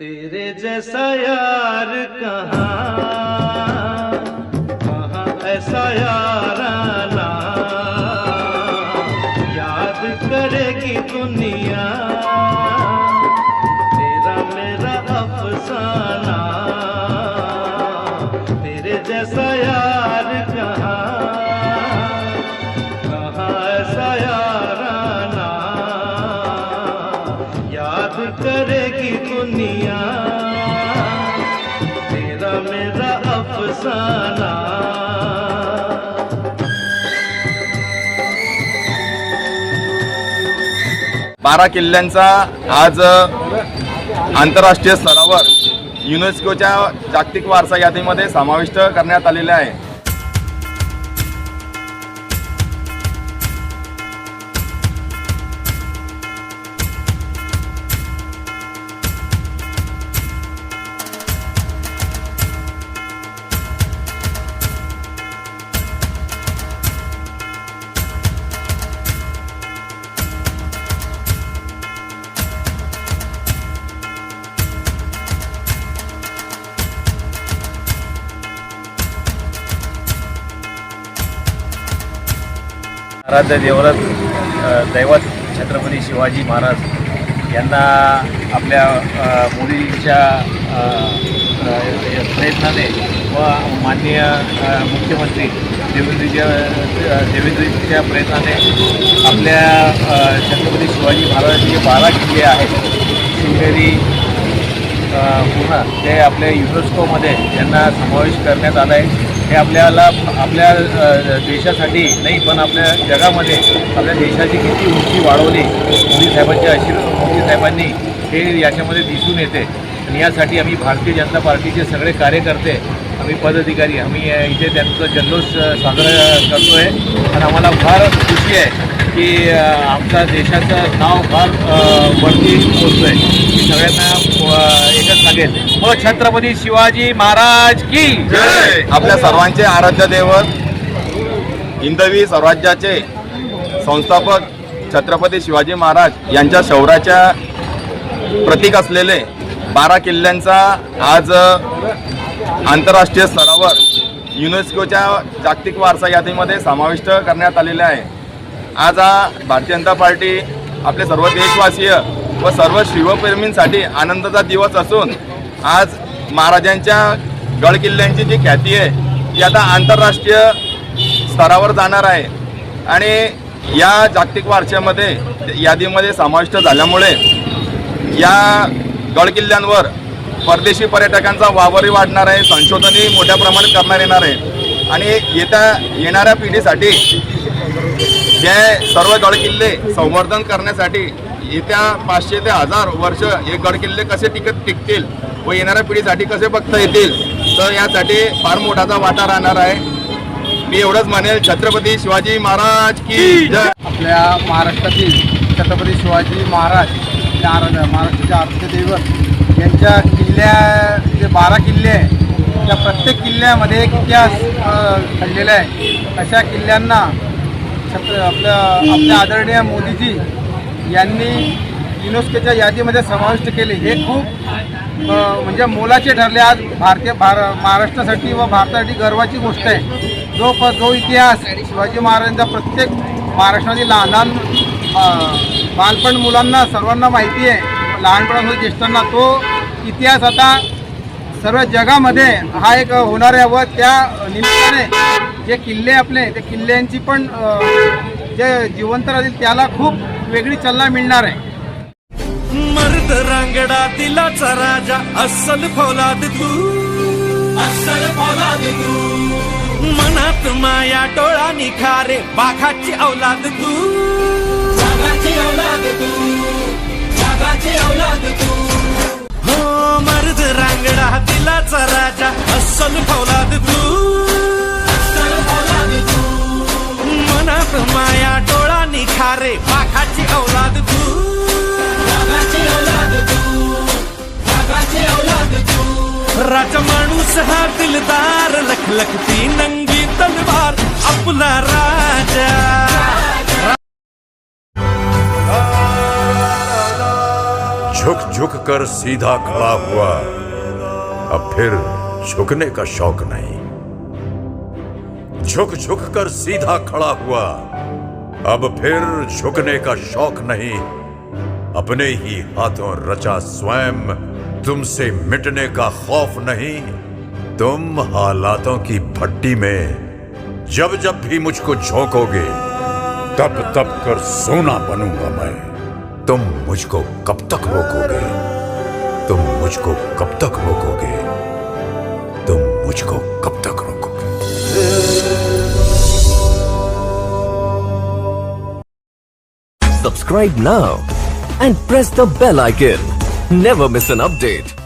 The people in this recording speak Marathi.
तेरे जैसा यार कहाँ? कहाँ ऐसा यार आना याद करेगी दुनिया। तेरा मेरा अफसाना। बारा किल्ल्यांचा आज आंतरराष्ट्रीय स्तरावर युनेस्कोच्या जागतिक वारसा यादीमध्ये समाविष्ट करण्यात आलेला आहे. आराध्य देवरत दैवत छत्रपती शिवाजी महाराज यांना आपल्या मुलींच्या मोदींच्या प्रयत्नाने व माननीय मुख्यमंत्री देवेंद्रजीच्या देवेंद्रजीच्या प्रयत्नाने आपल्या छत्रपती शिवाजी महाराजांचे जे बारा किल्ले आहेत शिवनेरी पूर्ण पुन्हा ते आपल्या युनेस्कोमध्ये त्यांना समावेश करण्यात आला आहे हे आपल्याला आपल्या देशासाठी नाही पण आपल्या जगामध्ये आपल्या देशाची किती उंची वाढवली मोदी साहेबांच्या आशीर्वाद मोदी साहेबांनी हे याच्यामध्ये दिसून येते. आणि यासाठी आम्ही भारतीय जनता पार्टीचे सगळे कार्यकर्ते आम्ही पदाधिकारी आम्ही इथे त्यांचं जल्लोष साजरा करतो आहे आणि आम्हाला फार खुशी आहे की आमच्या देशाचं नाव फार वरती पोचतो आहे मी सगळ्यांना एकच सांगेल व छत्रपती शिवाजी महाराज की आपल्या सर्वांचे आराध्य दैवत हिंदवी स्वराज्याचे संस्थापक छत्रपती शिवाजी महाराज यांच्या शौर्याच्या प्रतीक असलेले बारा किल्ल्यांचा आज आंतरराष्ट्रीय स्तरावर युनेस्कोच्या जागतिक वारसा यादीमध्ये समाविष्ट करण्यात आलेले आहे. आज हा भारतीय जनता पार्टी आपले सर्व देशवासीय व सर्व शिवप्रेमींसाठी आनंदाचा दिवस असून आज महाराजांच्या गडकिल्ल्यांची जी ख्याती आहे ती आता आंतरराष्ट्रीय स्तरावर जाणार आहे. आणि या जागतिक वारशामध्ये यादीमध्ये समाविष्ट झाल्यामुळे या गड किल्ल्यांवर परदेशी पर्यटकांचा वावरही वाढणार आहे संशोधनही मोठ्या प्रमाणात करण्यात येणार आहे. आणि येत्या येणाऱ्या पिढीसाठी जे सर्व गड किल्ले संवर्धन करण्यासाठी येत्या पाचशे ते हजार वर्ष हे गड किल्ले कसे टिकत टिकतील व येणाऱ्या पिढीसाठी कसे बघता येतील तर यासाठी फार मोठाचा वाटा राहणार आहे. मी एवढंच म्हणेल छत्रपती शिवाजी महाराज की जय. आपल्या महाराष्ट्रातील छत्रपती शिवाजी महाराज या आरा महाराष्ट्राचे यांच्या किल्ल्या जे बारा किल्ले आहे त्या प्रत्येक किल्ल्यामध्ये एक इतिहास घडलेला आहे. अशा किल्ल्यांना छत्र आपल्या आपल्या आदरणीय मोदीजी यांनी युनेस्कोच्या यादीमध्ये समाविष्ट केले. हे खूप म्हणजे मोलाचे ठरले. आज भारतीय भार महाराष्ट्रासाठी व भारतासाठी गर्वाची गोष्ट आहे. जो प जो इतिहास शिवाजी महाराजांचा प्रत्येक महाराष्ट्रातील लहान लहान बालपण मुलांना सर्वांना माहिती आहे. लहानपणापासून ज्येष्ठांना तो इतिहास आता सर्व जगामध्ये हा एक होणार आहे व त्या निमित्ताने जे किल्ले आपले ते किल्ल्यांची पण जे जिवंत राहतील त्याला खूप वेगळी चालना मिळणार आहे. मर्द रांगडा दिलाचा राजा अस्सल फौलाद तू. अस्सल फौलाद तू. मनात माया डोळा निखारे बाघाची औलाद तू. बाघाची औलाद तू बाघाची औलाद तू. हो मर्द रांगडा दिलाचा राजा अस्सल फौलाद तू. फौलाद तू. मनात माया डोळा निखारे औलाद तू. राजा माणूस हा दिलदार लखलखती नंगी तलवार आपला राजा. झुक झुक कर सीधा खड़ा हुआ। अब फिर झुकने का शौक नहीं। झुक झुक कर सीधा खड़ा हुआ। अब फिर झुकने का शौक नहीं। अपने ही हाथों रचा स्वयं। तुमसे मिटने का खौफ नहीं। तुम हालातों की भट्टी में जब जब भी मुझको झोंकोगे, तब तब कर सोना बनूँगा मैं। तुम मुझको कब तक रोकोगे तुम मुझको कब तक रोकोगे तुम मुझको कब तक रोकोगे Subscribe now and press the bell icon. Never miss an update.